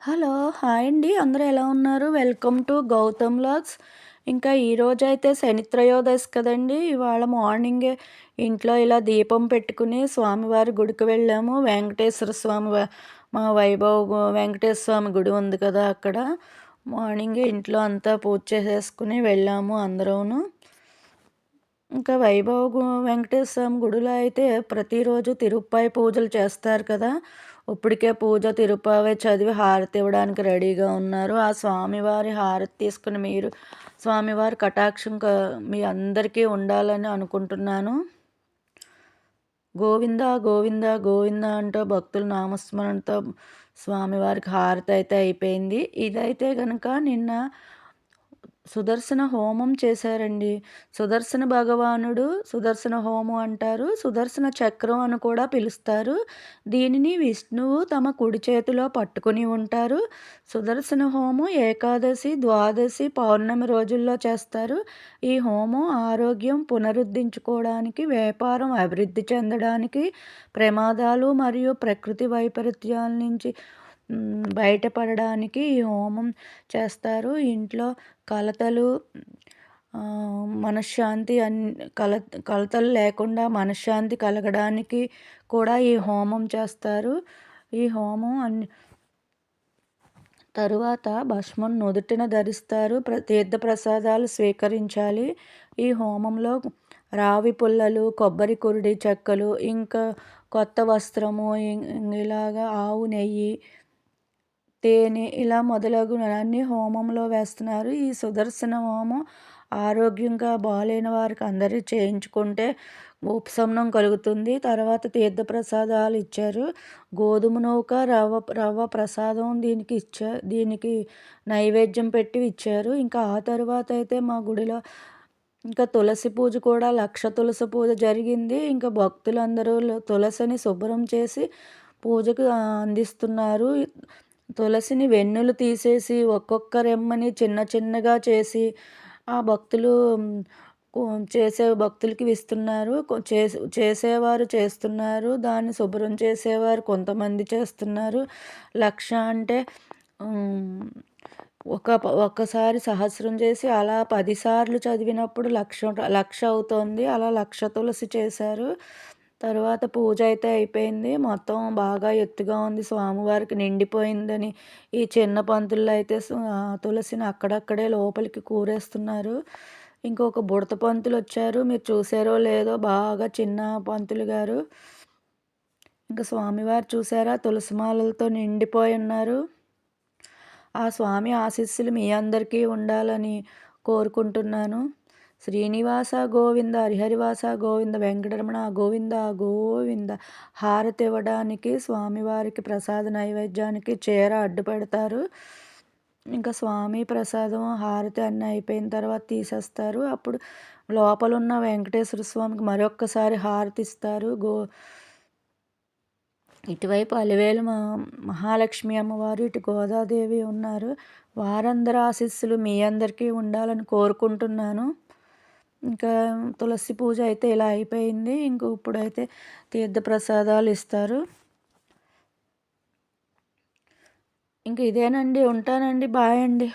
Hello hi అండి. అందరూ ఎలా ఉన్నారు? వెల్కమ్ టు గౌతమ్ లాగ్స్ ఇంకా ఈరోజు అయితే శనిత్రయోదశి కదండి. ఇవాళ మార్నింగే ఇంట్లో ఇలా దీపం పెట్టుకుని స్వామివారి గుడికి వెళ్ళాము. వెంకటేశ్వర స్వామి మా వైభవ్ వెంకటేశ్వర స్వామి గుడి ఉంది కదా అక్కడ. మార్నింగే ఇంట్లో అంతా పూజ చేసేసుకుని వెళ్ళాము అందరూను. ఇంకా వైభవ్ వెంకటేశ్వర స్వామి గుడిలో అయితే ప్రతిరోజు తిరుప్పాయి పూజలు చేస్తారు కదా. ఇప్పటికే పూజ తిరుపావే చదివి హారతి ఇవ్వడానికి రెడీగా ఉన్నారు. ఆ స్వామివారి హారతి తీసుకుని మీరు స్వామివారి కటాక్షం మీ అందరికీ ఉండాలని అనుకుంటున్నాను. గోవింద గోవింద గోవింద అంటూ భక్తుల నామస్మరణతో స్వామివారికి హారతి అయితే అయిపోయింది. ఇదైతే కనుక నిన్న సుదర్శన హోమం చేశారండి. సుదర్శన భగవానుడు సుదర్శన హోమం అంటారు. సుదర్శన చక్రం అని కూడా పిలుస్తారు. దీనిని విష్ణువు తమ కుడి చేతిలో పట్టుకుని ఉంటారు. సుదర్శన హోమం ఏకాదశి ద్వాదశి పౌర్ణమి రోజుల్లో చేస్తారు. ఈ హోమం ఆరోగ్యం పునరుద్ధరించుకోవడానికి వ్యాపారం అభివృద్ధి చెందడానికి ప్రమాదాలు మరియు ప్రకృతి వైపరీత్యాల నుంచి బయటపడడానికి ఈ హోమం చేస్తారు. ఇంట్లో కలతలు మనశ్శాంతి అన్ కల కలతలు లేకుండా మనశ్శాంతి కలగడానికి కూడా ఈ హోమం చేస్తారు. ఈ హోమం అన్ని తరువాత భస్మం నుదుటిన ధరిస్తారు. ప్ర తీర్థ ప్రసాదాలు స్వీకరించాలి. ఈ హోమంలో రావి పుల్లలు కొబ్బరి కురుడి చెక్కలు ఇంకా కొత్త వస్త్రము ఇలాగా ఆవు నెయ్యి తేనె ఇలా మొదలగు అన్ని హోమంలో వేస్తున్నారు. ఈ సుదర్శన హోమం ఆరోగ్యంగా బాగాలేని వారికి అందరూ చేయించుకుంటే ఉపశమనం కలుగుతుంది. తర్వాత తీర్థ ప్రసాదాలు ఇచ్చారు. గోధుమ నూక రవ్వ రవ్వ ప్రసాదం దీనికి ఇచ్చా దీనికి నైవేద్యం పెట్టి ఇచ్చారు. ఇంకా ఆ తర్వాత అయితే మా గుడిలో ఇంకా తులసి పూజ కూడా లక్ష తులసి పూజ జరిగింది. ఇంకా భక్తులందరూ తులసిని శుభ్రం చేసి పూజకు అందిస్తున్నారు. తులసిని వెన్నులు తీసేసి ఒక్కొక్క రెమ్మని చిన్న చిన్నగా చేసి ఆ భక్తులు చేసే భక్తులకి ఇస్తున్నారు. చేసే చేసేవారు చేస్తున్నారు. దాన్ని శుభ్రం చేసేవారు కొంతమంది చేస్తున్నారు. లక్ష అంటే ఒక ఒక్కసారి సహస్రం చేసి అలా పదిసార్లు చదివినప్పుడు లక్ష లక్ష అవుతుంది. అలా లక్ష తులసి చేశారు. తర్వాత పూజ అయితే అయిపోయింది. మొత్తం బాగా ఎత్తుగా ఉంది. స్వామివారికి నిండిపోయిందని ఈ చిన్న పంతుల్లో అయితే తులసిని అక్కడక్కడే లోపలికి కూరేస్తున్నారు. ఇంకొక బుడత పంతులు వచ్చారు. మీరు చూసారో లేదో బాగా చిన్న పంతులు గారు. ఇంకా స్వామివారు చూసారా? తులసిమాలలతో నిండిపోయి ఉన్నారు. ఆ స్వామి ఆశీస్సులు మీ అందరికీ ఉండాలని కోరుకుంటున్నాను. శ్రీనివాస గోవింద హరిహరివాస గోవింద వెంకటరమణ గోవింద గోవింద. హారతి ఇవ్వడానికి స్వామివారికి ప్రసాద నైవేద్యానికి చీర అడ్డుపెడతారు. ఇంకా స్వామి ప్రసాదం హారతి అన్నీ అయిపోయిన తర్వాత తీసేస్తారు. అప్పుడు లోపల ఉన్న వెంకటేశ్వర స్వామికి మరొక్కసారి హారతి ఇస్తారు. గో ఇటువైపు అలివేలు మహాలక్ష్మి అమ్మవారు ఇటు గోదాదేవి ఉన్నారు. వారందరి ఆశీస్సులు మీ అందరికీ ఉండాలని కోరుకుంటున్నాను. ఇంకా తులసి పూజ అయితే ఇలా అయిపోయింది. ఇంక ఇప్పుడైతే తీర్థప్రసాదాలు ఇస్తారు. ఇంక ఇదేనండి. ఉంటానండి. బాయ్ అండి.